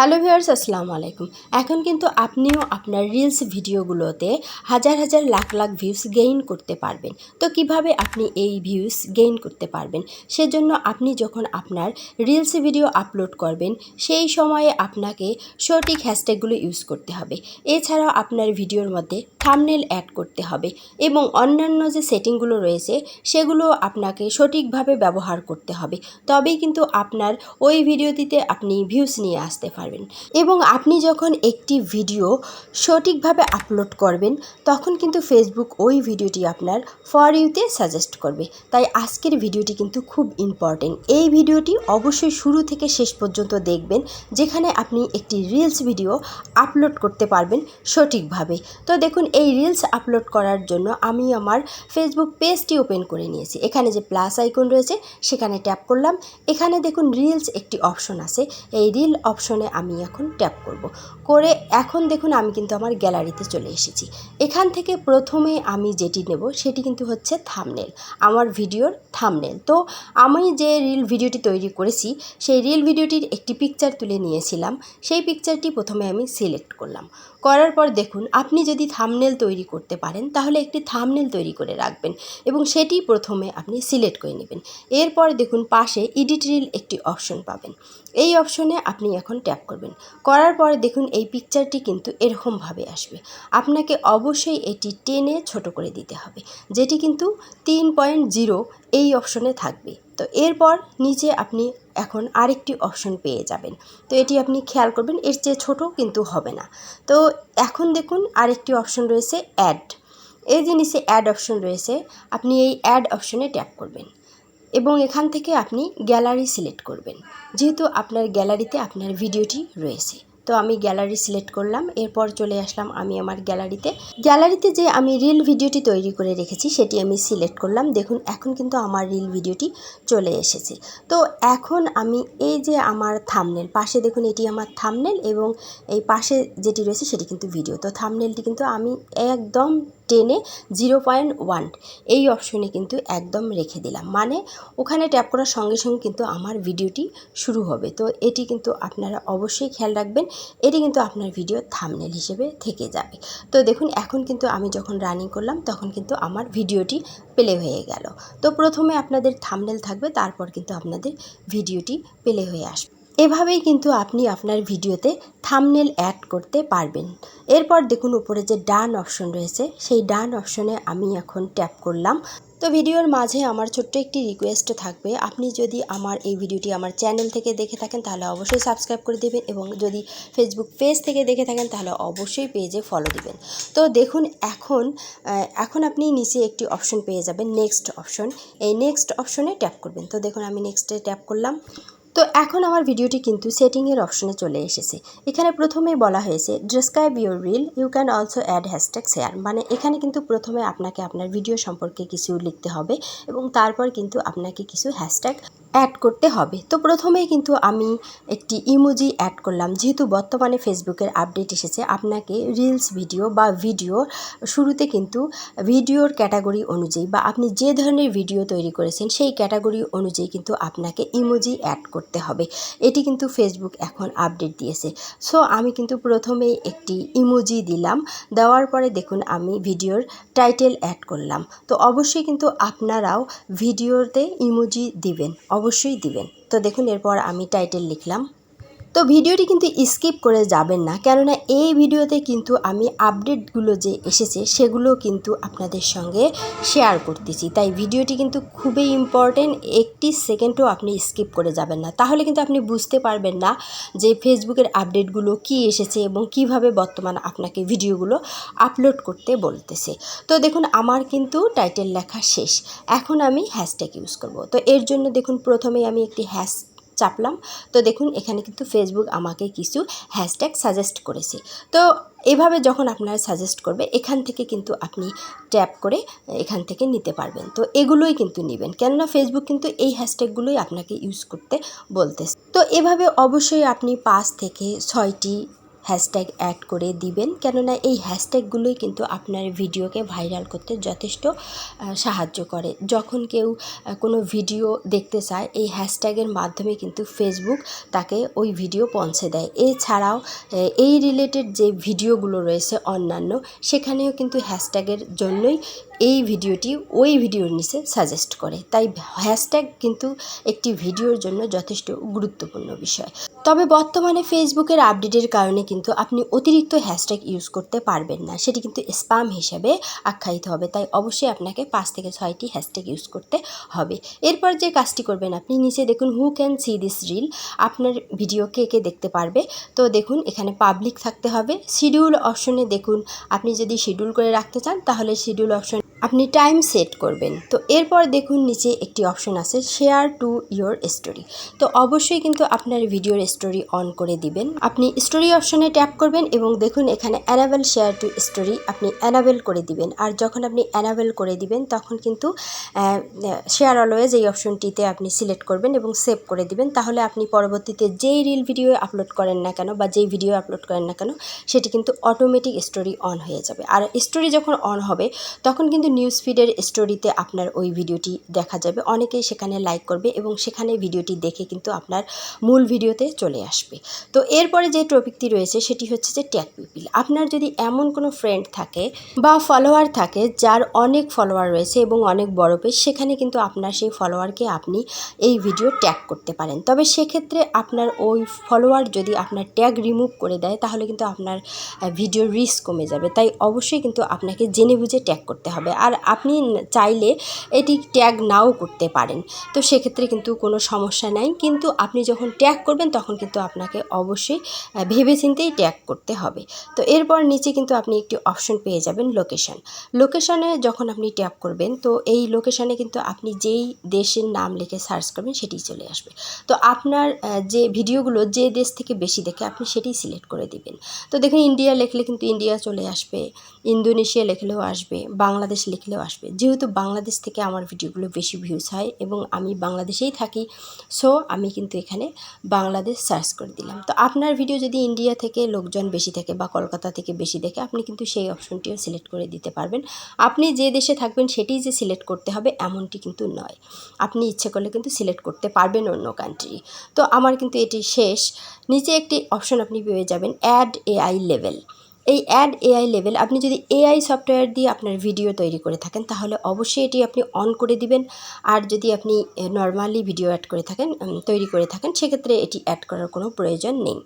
Hello viewers, আসসালামু আলাইকুম। এখন কিন্তু আপনিও আপনার রিলস ভিডিওগুলোতে হাজার হাজার লাখ লাখ ভিউস গেইন করতে পারবেন। তো কীভাবে আপনি এই ভিউস গেইন করতে পারবেন? সেজন্য আপনি যখন আপনার রিলস ভিডিও আপলোড করবেন, সেই সময়ে আপনাকে সঠিক হ্যাশট্যাগুলো ইউজ করতে হবে। এছাড়াও আপনার ভিডিওর মধ্যে থামনেল অ্যাড করতে হবে এবং অন্যান্য যে সেটিংগুলো রয়েছে সেগুলো আপনাকে সঠিকভাবে ব্যবহার করতে হবে। তবেই কিন্তু আপনার ওই ভিডিওটিতে আপনি ভিউস নিয়ে আসতে পারবেন। এবং আপনি যখন একটি ভিডিও সঠিকভাবে আপলোড করবেন, তখন কিন্তু ফেসবুক ওই ভিডিওটি আপনার ফর ইউতে সাজেস্ট করবে। তাই আজকের ভিডিওটি কিন্তু খুব ইম্পর্টেন্ট এই ভিডিওটি অবশ্যই শুরু থেকে শেষ পর্যন্ত দেখবেন, যেখানে আপনি একটি রিলস ভিডিও আপলোড করতে পারবেন সঠিকভাবে। তো দেখুন, এই রিলস আপলোড করার জন্য আমি আমার ফেসবুক পেজটি ওপেন করে নিয়েছি। এখানে যে প্লাস আইকন রয়েছে, সেখানে ট্যাপ করলাম। এখানে দেখুন রিলস একটি অপশন আছে। এই রিল অপশনে আমি এখন ট্যাপ করব। করে এখন দেখুন আমি কিন্তু আমার গ্যালারিতে চলে এসেছি। এখান থেকে প্রথমে আমি যেটি নেব সেটি কিন্তু হচ্ছে থামনেল আমার ভিডিওর থামনেল তো আমি যে রিল ভিডিওটি তৈরি করেছি, সেই রিল ভিডিওটির একটি পিকচার তুলে নিয়েছিলাম। সেই পিকচারটি প্রথমে আমি সিলেক্ট করলাম। করার পর দেখুন, আপনি যদি থামনেল তৈরি করতে পারেন, তাহলে একটি থামনেল তৈরি করে রাখবেন এবং সেটি প্রথমে আপনি সিলেক্ট করে নেবেন। এরপর দেখুন, পাশে এডিট রিল একটি অপশন পাবেন। এই অপশনে আপনি এখন ট্যাপ করবেন। করার পরে দেখুন এই পিকচারটি কিন্তু এরকমভাবে আসবে। আপনাকে অবশ্যই এটি টেনে ছোট করে দিতে হবে, যেটি কিন্তু তিন পয়েন্ট জিরো এই অপশনে থাকবে। তো এরপর নিচে আপনি এখন আরেকটি অপশন পেয়ে যাবেন। তো এটি আপনি খেয়াল করবেন, এর চেয়ে ছোট কিন্তু হবে না। তো এখন দেখুন আরেকটি অপশন রয়েছে অ্যাড এই নিচে অ্যাড অপশন রয়েছে, আপনি এই অ্যাড অপশনে ট্যাপ করবেন। এবং এখান থেকে আপনি গ্যালারি সিলেক্ট করবেন। যেহেতু আপনার গ্যালারিতে আপনার ভিডিওটি রয়েছে। তো আমি গ্যালারি সিলেক্ট করলাম, এরপর চলে আসলাম আমি আমার গ্যালারিতে। গ্যালারিতে যে আমি রিল ভিডিওটি তৈরি করে রেখেছি, সেটি আমি সিলেক্ট করলাম। দেখুন, এখন কিন্তু আমার রিল ভিডিওটি চলে এসেছে। তো এখন আমি এই যে আমার থামনেল পাশে দেখুন, এটি আমার থামনেল এবং এই পাশে যেটি রয়েছে, সেটি কিন্তু ভিডিও তো থামনেলটি কিন্তু আমি একদম টেনে জিরো পয়েন্ট ওয়ান এই অপশনে কিন্তু একদম রেখে দিলাম। মানে ওখানে ট্যাপ করার সঙ্গে সঙ্গে কিন্তু আমার ভিডিওটি শুরু হবে। তো এটি কিন্তু আপনারা অবশ্যই খেয়াল রাখবেন, এটি কিন্তু আপনার ভিডিও থামনেল হিসেবে থেকে যাবে। তো দেখুন, এখন কিন্তু আমি যখন রানিং করলাম, তখন কিন্তু আমার ভিডিওটি প্লে হয়ে গেল। তো প্রথমে আপনাদের থামনেল থাকবে, তারপর কিন্তু আপনাদের ভিডিওটি প্লে হয়ে আসবে। এভাবেই কিন্তু আপনি আপনার ভিডিওতে থামনেল অ্যাড করতে পারবেন। এরপর দেখুন উপরে যে ডান অপশন রয়েছে, সেই ডান অপশনে আমি এখন ট্যাপ করলাম। তো ভিডিওর মাঝে আমার ছোট্ট একটি রিকোয়েস্ট থাকবে। আপনি যদি আমার এই ভিডিওটি আমার চ্যানেল থেকে দেখে থাকেন, তাহলে অবশ্যই সাবস্ক্রাইব করে দেবেন এবং যদি ফেসবুক পেজ থেকে দেখে থাকেন, তাহলে অবশ্যই পেজে ফলো দিবেন। তো দেখুন এখন এখন আপনি নিচে একটি অপশন পেয়ে যাবেন নেক্সট অপশন এই নেক্সট অপশনে ট্যাপ করবেন। তো দেখুন আমি নেক্সটে ট্যাপ করলাম। তো এখন আমার ভিডিওটি কিন্তু সেটিংয়ের অপশনে চলে এসেছে। এখানে প্রথমেই বলা হয়েছে describe your reel you can also add hashtag share মানে এখানে কিন্তু প্রথমে আপনাকে আপনার ভিডিও সম্পর্কে কিছু লিখতে হবে এবং তারপর কিন্তু আপনাকে কিছু হ্যাশট্যাগ অ্যাড করতে হবে। তো প্রথমেই কিন্তু আমি একটি ইমোজি অ্যাড করলাম। যেহেতু বর্তমানে ফেসবুকের আপডেট এসেছে, আপনাকে রিলস ভিডিও বা ভিডিও শুরুতে কিন্তু ভিডিওর ক্যাটাগরি অনুযায়ী বা আপনি যে ধরনের ভিডিও তৈরি করেছেন, সেই ক্যাটাগরি অনুযায়ী কিন্তু আপনাকে ইমোজি অ্যাড করতে হবে। এটি কিন্তু ফেসবুক এখন আপডেট দিয়েছে। সো আমি কিন্তু প্রথমেই একটি ইমোজি দিলাম। দেওয়ার পরে দেখুন, আমি ভিডিওর টাইটেল অ্যাড করলাম। তো অবশ্যই কিন্তু আপনারাও ভিডিওতে ইমোজি দিবেন। অবশ্যই দিবেন। তো দেখুন এরপর আমি টাইটেল লিখলাম। তো ভিডিওটি কিন্তু স্কিপ করে যাবেন না, কেননা এই ভিডিওতে কিন্তু আমি আপডেটগুলো যে এসেছে সেগুলো কিন্তু আপনাদের সঙ্গে শেয়ার করতেছি। তাই ভিডিওটি কিন্তু খুবই ইম্পর্টেন্ট একটি সেকেন্ডও আপনি স্কিপ করে যাবেন না। তাহলে কিন্তু আপনি বুঝতে পারবেন না যে ফেসবুকের আপডেটগুলো কি এসেছে এবং কীভাবে বর্তমান আপনাকে ভিডিওগুলো আপলোড করতে বলতেছে। তো দেখুন, আমার কিন্তু টাইটেল লেখা শেষ। এখন আমি হ্যাশট্যাগ ইউজ করব। তো এর জন্য দেখুন, প্রথমেই আমি একটি হ্যাশ চাপলাম। তো দেখুন, এখানে কিন্তু ফেসবুক আমাকে কিছু হ্যাশট্যাগ সাজেস্ট করেছে। তো এভাবে যখন আপনারা সাজেস্ট করবে, এখান থেকে কিন্তু আপনি ট্যাপ করে এখান থেকে নিতে পারবেন। তো এগুলোই কিন্তু নেবেন। কেননা ফেসবুক কিন্তু এই হ্যাশট্যাগুলোই আপনাকে ইউজ করতে বলতেছে। তো এভাবে অবশ্যই আপনি পাঁচ থেকে ছয়টি হ্যাশট্যাগ অ্যাড করে দিবেন। কেননা এই হ্যাশট্যাগুলোই কিন্তু আপনার ভিডিওকে ভাইরাল করতে যথেষ্ট সাহায্য করে। যখন কেউ কোনো ভিডিও দেখতে চায়, এই হ্যাশট্যাগের মাধ্যমে কিন্তু ফেসবুক তাকে ওই ভিডিও পৌঁছে দেয়। এছাড়াও এই রিলেটেড যে ভিডিওগুলো রয়েছে অন্যান্য, সেখানেও কিন্তু হ্যাশট্যাগের জন্যই এই ভিডিওটি ওই ভিডিওর নিচে সাজেস্ট করে। তাই হ্যাশট্যাগ কিন্তু একটি ভিডিওর জন্য যথেষ্ট গুরুত্বপূর্ণ বিষয়। তবে বর্তমানে ফেসবুকের আপডেটের কারণে কিন্তু আপনি অতিরিক্ত হ্যাশট্যাগ ইউজ করতে পারবেন না। সেটি কিন্তু স্প্যাম হিসেবে আখ্যায়িত হবে। তাই অবশ্যই আপনাকে পাঁচ থেকে ছয়টি হ্যাশট্যাগ ইউজ করতে হবে। এরপর যে কাজটি করবেন আপনি, নিচে দেখুন who can see this reel আপনার ভিডিও কে কে দেখতে পারবে। তো দেখুন, এখানে পাবলিক থাকতে হবে। শিডিউল অপশনে দেখুন, আপনি যদি শিডিউল করে রাখতে চান, তাহলে শিডিউল অপশন আপনি টাইম সেট করবেন। তো এরপর দেখুন নিচে একটি অপশন আছে শেয়ার টু ইয়োর স্টোরি তো অবশ্যই কিন্তু আপনার ভিডিওর স্টোরি অন করে দিবেন। আপনি স্টোরি অপশনে ট্যাপ করবেন এবং দেখুন এখানে অ্যানাবেল শেয়ার টু স্টোরি আপনি অ্যানাবেল করে দিবেন। আর যখন আপনি অ্যানাবেল করে দিবেন, তখন কিন্তু শেয়ার অলওয়েজ এই অপশনটিতে আপনি সিলেক্ট করবেন এবং সেভ করে দিবেন। তাহলে আপনি পরবর্তীতে যেই রিল ভিডিও আপলোড করেন না কেন বা যেই ভিডিও আপলোড করেন না কেন, সেটি কিন্তু অটোমেটিক স্টোরি অন হয়ে যাবে। আর স্টোরি যখন অন হবে, তখন কিন্তু নিউজ ফিডের স্টোরিতে আপনার ওই ভিডিওটি দেখা যাবে। অনেকেই সেখানে লাইক করবে এবং সেখানে ভিডিওটি দেখে কিন্তু আপনার মূল ভিডিওতে চলে আসবে। তো এরপরে যে টপিকটি রয়েছে সেটি হচ্ছে যে ট্যাগ পিপিল আপনার যদি এমন কোনো ফ্রেন্ড থাকে বা ফলোয়ার থাকে যার অনেক ফলোয়ার রয়েছে এবং অনেক বড় পেজ সেখানে কিন্তু আপনার সেই ফলোয়ারকে আপনি এই ভিডিও ট্যাগ করতে পারেন। তবে সেক্ষেত্রে আপনার ওই ফলোয়ার যদি আপনার ট্যাগ রিমুভ করে দেয়, তাহলে কিন্তু আপনার ভিডিওর রিস্ক কমে যাবে। তাই অবশ্যই কিন্তু আপনাকে জেনে বুঝে ট্যাগ করতে হবে। আর আপনি চাইলে এটি ট্যাগ নাও করতে পারেন। তো সেক্ষেত্রে কিন্তু কোনো সমস্যা নাই। কিন্তু আপনি যখন ট্যাগ করবেন, তখন কিন্তু আপনাকে অবশ্যই ভেবেচিন্তেই ট্যাগ করতে হবে। তো এরপর নিচে কিন্তু আপনি একটি অপশন পেয়ে যাবেন লোকেশন লোকেশানে যখন আপনি ট্যাপ করবেন, তো এই লোকেশানে কিন্তু আপনি যেই দেশের নাম লিখে সার্চ করবেন সেটি চলে আসবে। তো আপনার যে ভিডিওগুলো যে দেশ থেকে বেশি দেখে, আপনি সেটি সিলেক্ট করে দিবেন। তো দেখুন ইন্ডিয়া লিখলে কিন্তু ইন্ডিয়া চলে আসবে। ইন্দোনেশিয়া লিখলেও আসবে, বাংলাদেশ লিখলেও আসবে। যেহেতু বাংলাদেশ থেকে আমার ভিডিওগুলো বেশি ভিউজ হয় এবং আমি বাংলাদেশেই থাকি সো আমি কিন্তু এখানে বাংলাদেশ সার্চ করে দিলাম। তো আপনার ভিডিও যদি ইন্ডিয়া থেকে লোকজন বেশি থাকে বা কলকাতা থেকে বেশি দেখে, আপনি কিন্তু সেই অপশনটিও সিলেক্ট করে দিতে পারবেন। আপনি যে দেশে থাকবেন সেটিই যে সিলেক্ট করতে হবে এমনটি কিন্তু নয়। আপনি ইচ্ছে করলে কিন্তু সিলেক্ট করতে পারবেন অন্য কান্ট্রি তো আমার কিন্তু এটি শেষ। নিচে একটি অপশন আপনি পেয়ে যাবেন অ্যাড এআই লেভেল এই অ্যাড এআই লেভেল আপনি যদি এআই সফটওয়্যার দিয়ে আপনার ভিডিও তৈরি করে থাকেন, তাহলে অবশ্যই এটি আপনি অন করে দিবেন। আর যদি আপনি নর্মালি ভিডিও অ্যাড করে থাকেন তৈরি করে থাকেন, সেক্ষেত্রে এটি অ্যাড করার কোনো প্রয়োজন নেই।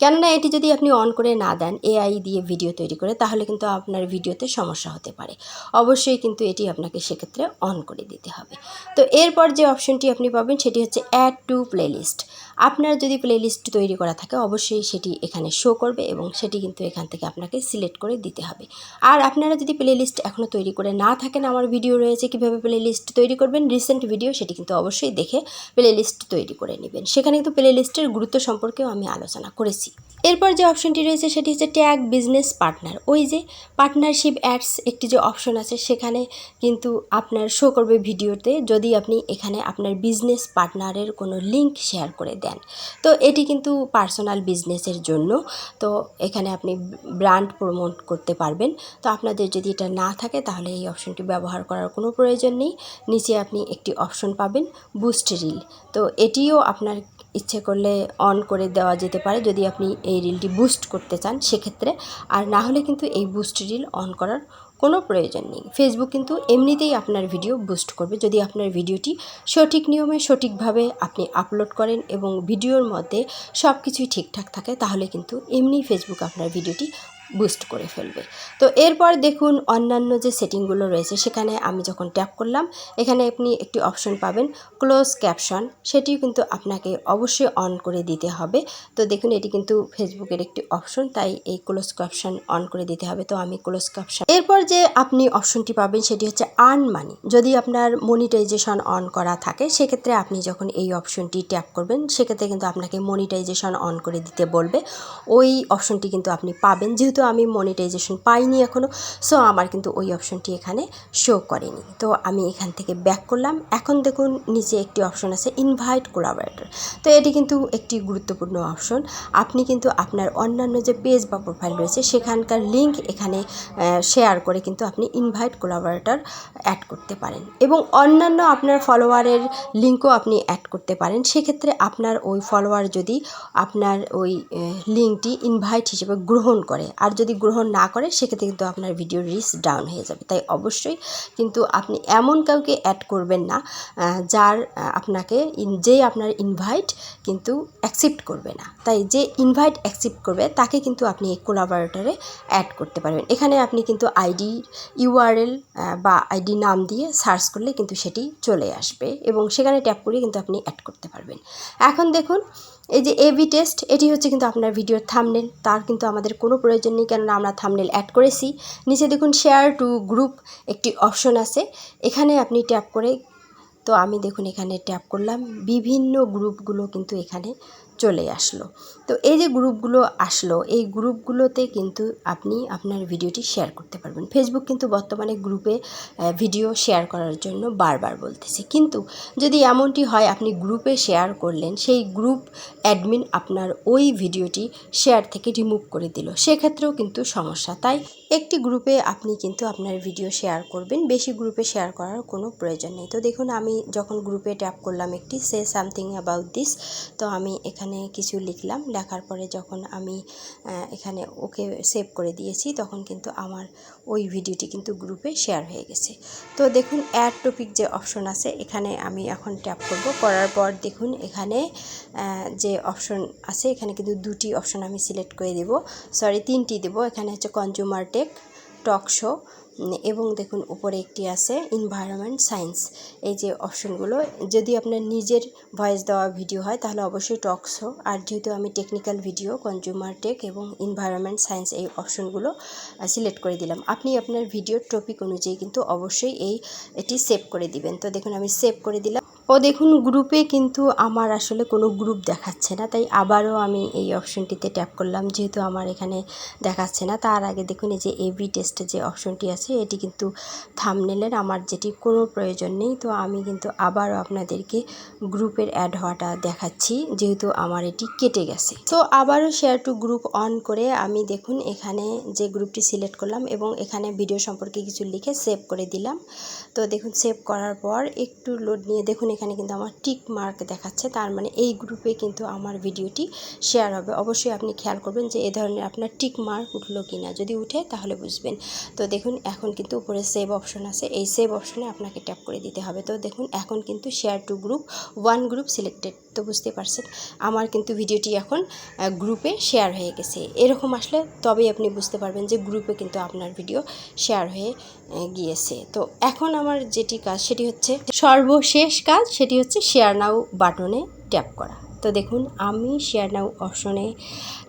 কেননা এটি যদি আপনি অন করে না দেন এআই দিয়ে ভিডিও তৈরি করে, তাহলে কিন্তু আপনার ভিডিওতে সমস্যা হতে পারে। অবশ্যই কিন্তু এটি আপনাকে সেক্ষেত্রে অন করে দিতে হবে। তো এরপর যে অপশনটি আপনি পাবেন, সেটি হচ্ছে অ্যাড টু প্লেলিস্ট আপনার যদি প্লেলিস্ট তৈরি করা থাকে, অবশ্যই সেটি এখানে শো করবে এবং সেটি কিন্তু এখান থেকে আপনাকে সিলেক্ট করে দিতে হবে। আর আপনারা যদি প্লেলিস্ট এখনও তৈরি করে না থাকেন, আমার ভিডিও রয়েছে, কীভাবে প্লেলিস্ট তৈরি করবেন রিসেন্ট ভিডিও সেটি কিন্তু অবশ্যই দেখে প্লেলিস্ট তৈরি করে নেবেন। সেখানে কিন্তু প্লেলিস্টের গুরুত্ব সম্পর্কেও আমি আলোচনা করেছি। এরপর যে অপশনটি রয়েছে, সেটি হচ্ছে ট্যাগ বিজনেস পার্টনার ওই যে পার্টনারশিপ অ্যাডস একটি যে অপশন আছে, সেখানে কিন্তু আপনার শো করবে ভিডিওতে যদি আপনি এখানে আপনার বিজনেস পার্টনারের কোনো লিংক শেয়ার করে দেন। তো এটি কিন্তু পার্সোনাল বিজনেসের জন্য। তো এখানে আপনি ব্র্যান্ড প্রমোট করতে পারবেন। তো আপনাদের যদি এটা না থাকে, তাহলে এই অপশনটি ব্যবহার করার কোনো প্রয়োজন নেই। নিচে আপনি একটি অপশন পাবেন বুস্ট রিল তো এটিও আপনার ইচ্ছে করলে অন করে দেওয়া যেতে পারে, যদি আপনি এই রিলটি বুস্ট করতে চান সেক্ষেত্রে। আর না হলে কিন্তু এই বুস্ট রিল অন করার কোনো প্রয়োজন নেই। ফেসবুক কিন্তু এমনিতেই আপনার ভিডিও বুস্ট করবে। যদি আপনার ভিডিওটি সঠিক নিয়মে, সঠিকভাবে আপনি আপলোড করেন এবং ভিডিওর মধ্যে সব কিছুই ঠিকঠাক থাকে, তাহলে কিন্তু এমনি ফেসবুক আপনার ভিডিওটি বুস্ট করে ফেলবে। তো এরপর দেখুন অন্যান্য যে সেটিংগুলো রয়েছে, সেখানে আমি যখন ট্যাপ করলাম, এখানে আপনি একটি অপশন পাবেন ক্লোজ ক্যাপশন সেটিও কিন্তু আপনাকে অবশ্যই অন করে দিতে হবে। তো দেখুন এটি কিন্তু ফেসবুকের একটি অপশন তাই এই ক্লোজ ক্যাপশন অন করে দিতে হবে। তো আমি ক্লোজ ক্যাপশন এরপর যে আপনি অপশনটি পাবেন, সেটি হচ্ছে আর্ন মানি যদি আপনার মনিটাইজেশন অন করা থাকে, সেক্ষেত্রে আপনি যখন এই অপশনটি ট্যাপ করবেন, সেক্ষেত্রে কিন্তু আপনাকে মনিটাইজেশন অন করে দিতে বলবে। ওই অপশনটি কিন্তু আপনি পাবেন। যেহেতু আমি মনিটাইজেশন পাইনি এখনও সো আমার কিন্তু ওই অপশনটি এখানে শো করেনি। তো আমি এখান থেকে ব্যাক করলাম। এখন দেখুন, নিচে একটি অপশন আছে ইনভাইট কোলাবরেটর তো এটি কিন্তু একটি গুরুত্বপূর্ণ অপশন আপনি কিন্তু আপনার অন্যান্য যে পেজ বা প্রোফাইল রয়েছে, সেখানকার লিঙ্ক এখানে শেয়ার করে কিন্তু আপনি ইনভাইট কোলাবরেটর অ্যাড করতে পারেন। এবং অন্যান্য আপনার ফলোয়ারের লিঙ্কও আপনি অ্যাড করতে পারেন। সেক্ষেত্রে আপনার ওই ফলোয়ার যদি আপনার ওই লিঙ্কটি ইনভাইট হিসেবে গ্রহণ করে। আর যদি গ্রহণ না করে, সেক্ষেত্রে কিন্তু আপনার ভিডিও রিচ ডাউন হয়ে যাবে। তাই অবশ্যই কিন্তু আপনি এমন কাউকে অ্যাড করবেন না যার আপনাকে যেই আপনার ইনভাইট কিন্তু অ্যাকসেপ্ট করবে না। তাই যে ইনভাইট অ্যাকসেপ্ট করবে, তাকে কিন্তু আপনি এই কোলাবরেটরে অ্যাড করতে পারবেন। এখানে আপনি কিন্তু আইডি ইউআরএল বা আইডি নাম দিয়ে সার্চ করলে কিন্তু সেটি চলে আসবে এবং সেখানে ট্যাপ করে কিন্তু আপনি অ্যাড করতে পারবেন। এখন দেখুন এই যে এবি টেস্ট এটি হচ্ছে কিন্তু আপনার ভিডিওর থামনেল তার কিন্তু আমাদের কোনো প্রয়োজন নেই, কেননা আমরা থামনেল অ্যাড করেছি। নিচে দেখুন শেয়ার টু গ্রুপ একটি অপশন আছে। এখানে আপনি ট্যাপ করে, তো আমি দেখুন এখানে ট্যাপ করলাম। বিভিন্ন গ্রুপগুলো কিন্তু এখানে চলে আসলো। তো এই যে গ্রুপগুলো আসলো, এই গ্রুপগুলোতে কিন্তু আপনি আপনার ভিডিওটি শেয়ার করতে পারবেন। ফেসবুক কিন্তু বর্তমানে গ্রুপে ভিডিও শেয়ার করার জন্য বারবার বলতেছে। কিন্তু যদি এমনটি হয়, আপনি গ্রুপে শেয়ার করলেন, সেই গ্রুপ অ্যাডমিন আপনার ওই ভিডিওটি শেয়ার থেকে রিমুভ করে দিল। সেক্ষেত্রেও কিন্তু সমস্যা। তাই একটি গ্রুপে আপনি কিন্তু আপনার ভিডিও শেয়ার করবেন। বেশি গ্রুপে শেয়ার করার কোনো প্রয়োজন নেই। তো দেখুন, আমি যখন গ্রুপে ট্যাপ করলাম একটি, সে সামথিং অ্যাবাউট দিস, তো আমি এখানে কিছু লিখলাম। লেখার পরে যখন আমি এখানে ওকে সেভ করে দিয়েছি, তখন কিন্তু আমার ওই ভিডিওটি কিন্তু গ্রুপে শেয়ার হয়ে গেছে। তো দেখুন অ্যাড টপিক যে অপশন আছে, এখানে আমি এখন ট্যাপ করব। করার পর দেখুন, এখানে যে অপশন আছে, এখানে কিন্তু দুটি অপশন আমি সিলেক্ট করে দেব। সরি তিনটি দেব। এখানে হচ্ছে কনজিউমার টেক টক শো এবং দেখুন, উপরে একটি আছে এনভায়রনমেন্ট সায়েন্স এই যে অপশনগুলো, যদি আপনার নিজের ভয়েস দেওয়া ভিডিও হয়, তাহলে অবশ্যই টক্স শো আর যেহেতু আমি টেকনিক্যাল ভিডিও কনজিউমার টেক এবং এনভায়রনমেন্ট সায়েন্স এই অপশনগুলো সিলেক্ট করে দিলাম। আপনি আপনার ভিডিওর টপিক অনুযায়ী কিন্তু অবশ্যই এই, এটি সেভ করে দিবেন। তো দেখুন, আমি সেভ করে দিলাম। ও দেখুন গ্রুপে কিন্তু আমার আসলে কোনো গ্রুপ দেখাচ্ছে না, তাই আবারও আমি এই অপশনটিতে ট্যাপ করলাম। যেহেতু আমার এখানে দেখাচ্ছে না, তার আগে দেখুন এই যে এবি টেস্টের যে অপশনটি আছে, এটি কিন্তু থামনেলের আমার যেটি কোনো প্রয়োজন নেই। তো আমি কিন্তু আবারও আপনাদেরকে গ্রুপের অ্যাড হওয়াটা দেখাচ্ছি, যেহেতু আমার এটি কেটে গেছে। তো আবারও শেয়ার টু গ্রুপ অন করে আমি দেখুন এখানে যে গ্রুপটি সিলেক্ট করলাম এবং এখানে ভিডিও সম্পর্কে কিছু লিখে সেভ করে দিলাম। তো দেখুন সেভ করার পর একটু লোড নিয়ে দেখুন এখানে কিন্তু আমার টিক মার্ক দেখাচ্ছে। তার মানে এই গ্রুপে কিন্তু আমার ভিডিওটি শেয়ার হবে। অবশ্যই আপনি খেয়াল করবেন যে এ ধরনের আপনার টিক মার্ক উঠল কি না যদি উঠে, তাহলে বুঝবেন। তো দেখুন, এখন কিন্তু উপরে সেভ অপশন আছে। এই সেভ অপশনে আপনাকে ট্যাপ করে দিতে হবে। তো দেখুন, এখন কিন্তু share to group one group selected তো বুঝতে পারছেন। আমার কিন্তু ভিডিওটি এখন গ্রুপে শেয়ার হয়ে গেছে। এরকম আসলে তবেই আপনি বুঝতে পারবেন যে গ্রুপে কিন্তু আপনার ভিডিও শেয়ার হয়ে গিয়েছে। তো এখন আমার যেটি কাজ, সেটি হচ্ছে সর্বশেষ কাজ, সেটি হচ্ছে শেয়ার নাও বাটনে ট্যাপ করা। তো দেখুন, আমি শেয়ার নাও অপশনে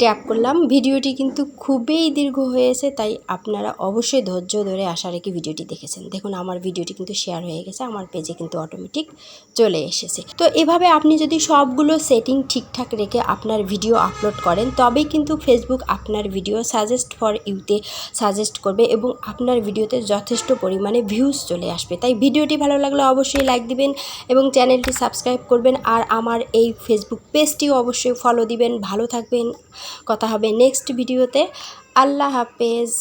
ট্যাপ করলাম। ভিডিওটি কিন্তু খুবই দীর্ঘ হয়েছে, তাই আপনারা অবশ্যই ধৈর্য ধরে আশা রেখে ভিডিওটি দেখেছেন। দেখুন, আমার ভিডিওটি কিন্তু শেয়ার হয়ে গেছে, আমার পেজে কিন্তু অটোমেটিক চলে এসেছে। তো এভাবে আপনি যদি সবগুলো সেটিং ঠিকঠাক রেখে আপনার ভিডিও আপলোড করেন, তবেই কিন্তু ফেসবুক আপনার ভিডিও সাজেস্ট ফর ইউতে সাজেস্ট করবে এবং আপনার ভিডিওতে যথেষ্ট পরিমাণে ভিউজ চলে আসবে। তাই ভিডিওটি ভালো লাগলে অবশ্যই লাইক দিবেন এবং চ্যানেলটি সাবস্ক্রাইব করবেন। আর আমার এই ফেসবুক পেজটিও অবশ্যই ফলো দিবেন। ভালো থাকবেন। কথা হবে নেক্সট ভিডিওতে আল্লাহ হাফেজ।